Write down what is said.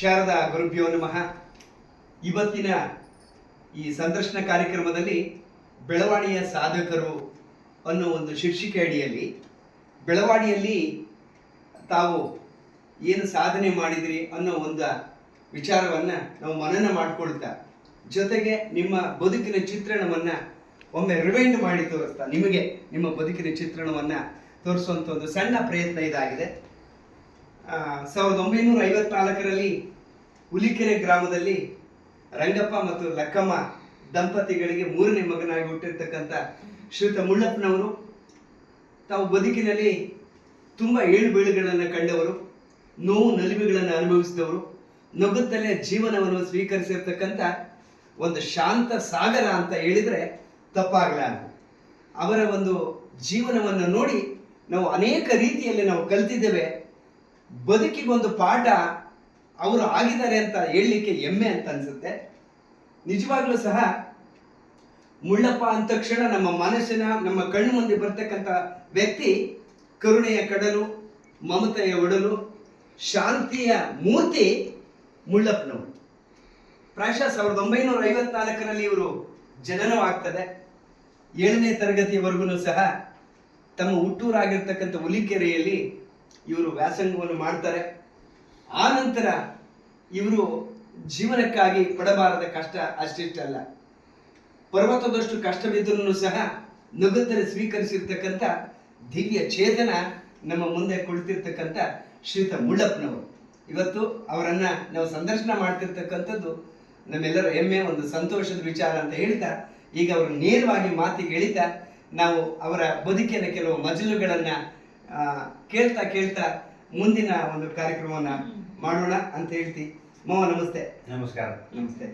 ಶಾರದಾ ಗುರುಭ್ಯೋ ನಮಃ. ಇವತ್ತಿನ ಈ ಸಂದರ್ಶನ ಕಾರ್ಯಕ್ರಮದಲ್ಲಿ ಬೆಳವಾಡಿಯ ಸಾಧಕರು ಅನ್ನೋ ಒಂದು ಶೀರ್ಷಿಕೆ ಅಡಿಯಲ್ಲಿ ಬೆಳವಾಡಿಯಲ್ಲಿ ತಾವು ಏನು ಸಾಧನೆ ಮಾಡಿದ್ರಿ ಅನ್ನೋ ಒಂದು ವಿಚಾರವನ್ನು ನಾವು ಮನನ ಮಾಡಿಕೊಳ್ತಾ, ಜೊತೆಗೆ ನಿಮ್ಮ ಬದುಕಿನ ಚಿತ್ರಣವನ್ನ ಒಮ್ಮೆ ರಿವೈಂಡ್ ಮಾಡಿ ತೋರಿಸ್ತಾ, ನಿಮಗೆ ನಿಮ್ಮ ಬದುಕಿನ ಚಿತ್ರಣವನ್ನ ತೋರಿಸುವಂಥ ಒಂದು ಸಣ್ಣ ಪ್ರಯತ್ನ ಇದಾಗಿದೆ. ಸಾವಿರದ ಒಂಬೈನೂರ ಐವತ್ನಾಲ್ಕರಲ್ಲಿ ಹುಲಿಕೆರೆ ಗ್ರಾಮದಲ್ಲಿ ರಂಗಪ್ಪ ಮತ್ತು ಲಕ್ಕಮ್ಮ ದಂಪತಿಗಳಿಗೆ ಮೂರನೇ ಮಗನಾಗಿ ಹುಟ್ಟಿರ್ತಕ್ಕಂಥ ಶ್ರೀತ ಮುಳ್ಳಪ್ಪನವರು. ತಾವು ಬದುಕಿನಲ್ಲಿ ತುಂಬ ಏಳು ಬೀಳುಗಳನ್ನು ಕಂಡವರು, ನೋವು ನಲಿವುಗಳನ್ನು ಅನುಭವಿಸಿದವರು, ನಗುತ್ತಲೇ ಜೀವನವನ್ನು ಸ್ವೀಕರಿಸಿರ್ತಕ್ಕಂಥ ಒಂದು ಶಾಂತ ಸಾಗರ ಅಂತ ಹೇಳಿದರೆ ತಪ್ಪಾಗಲಾರದು ಅವರ ಒಂದು ಜೀವನವನ್ನು ನೋಡಿ ನಾವು ಅನೇಕ ರೀತಿಯಲ್ಲಿ ನಾವು ಕಲ್ತಿದ್ದೇವೆ. ಬದುಕಿಗೊಂದು ಪಾಠ ಅವರು ಆಗಿದ್ದಾರೆ ಅಂತ ಹೇಳಲಿಕ್ಕೆ ಹೆಮ್ಮೆ ಅಂತ ಅನ್ಸುತ್ತೆ. ನಿಜವಾಗ್ಲೂ ಸಹ ಮುಳ್ಳಪ್ಪ ಅಂದ ತಕ್ಷಣ ನಮ್ಮ ಮನಸ್ಸಿನ, ನಮ್ಮ ಕಣ್ಣು ಮುಂದೆ ಬರ್ತಕ್ಕಂಥ ವ್ಯಕ್ತಿ ಕರುಣೆಯ ಕಡಲು, ಮಮತೆಯ ಒಡಲು, ಶಾಂತಿಯ ಮೂರ್ತಿ ಮುಳ್ಳಪ್ಪನವರು. ಪ್ರಾಯಶಃ ಸಾವಿರದ ಒಂಬೈನೂರ ಐವತ್ನಾಲ್ಕರಲ್ಲಿ ಇವರು ಜನನವಾಗ್ತದೆ. ಏಳನೇ ತರಗತಿಯವರೆಗೂ ಸಹ ತಮ್ಮ ಹುಟ್ಟೂರಾಗಿರ್ತಕ್ಕಂಥ ಹುಲಿಕೆರೆಯಲ್ಲಿ ಇವರು ವ್ಯಾಸಂಗವನ್ನು ಮಾಡ್ತಾರೆ. ಆ ನಂತರ ಇವರು ಜೀವನಕ್ಕಾಗಿ ಪಡಬಾರದ ಕಷ್ಟ ಅಷ್ಟಿಷ್ಟಲ್ಲ. ಪರ್ವತದಷ್ಟು ಕಷ್ಟವಿದ್ದರೂ ಸಹ ನಗುತ್ತರೆ ಸ್ವೀಕರಿಸಿರ್ತಕ್ಕಂಥ ದಿವ್ಯ ಚೇತನ ನಮ್ಮ ಮುಂದೆ ಕುಳಿತಿರ್ತಕ್ಕಂಥ ಶ್ರೀತ ಮುಳ್ಳಪ್ಪನವರು. ಇವತ್ತು ಅವರನ್ನ ನಾವು ಸಂದರ್ಶನ ಮಾಡ್ತಿರ್ತಕ್ಕಂಥದ್ದು ನಮ್ಮೆಲ್ಲರ ಹೆಮ್ಮೆ, ಒಂದು ಸಂತೋಷದ ವಿಚಾರ ಅಂತ ಹೇಳ್ತಾ, ಈಗ ಅವರು ನೇರವಾಗಿ ಮಾತಿಗೆ ಎಳಿತಾ, ನಾವು ಅವರ ಬದುಕಿನ ಕೆಲವು ಮಜಲುಗಳನ್ನ ಕೇಳ್ತಾ ಕೇಳ್ತಾ ಮುಂದಿನ ಒಂದು ಕಾರ್ಯಕ್ರಮವನ್ನ ಮಾಡೋಣ ಅಂತ ಹೇಳ್ತಿ. ಮಾವ ನಮಸ್ತೆ. ನಮಸ್ಕಾರ. ನಮಸ್ತೆ.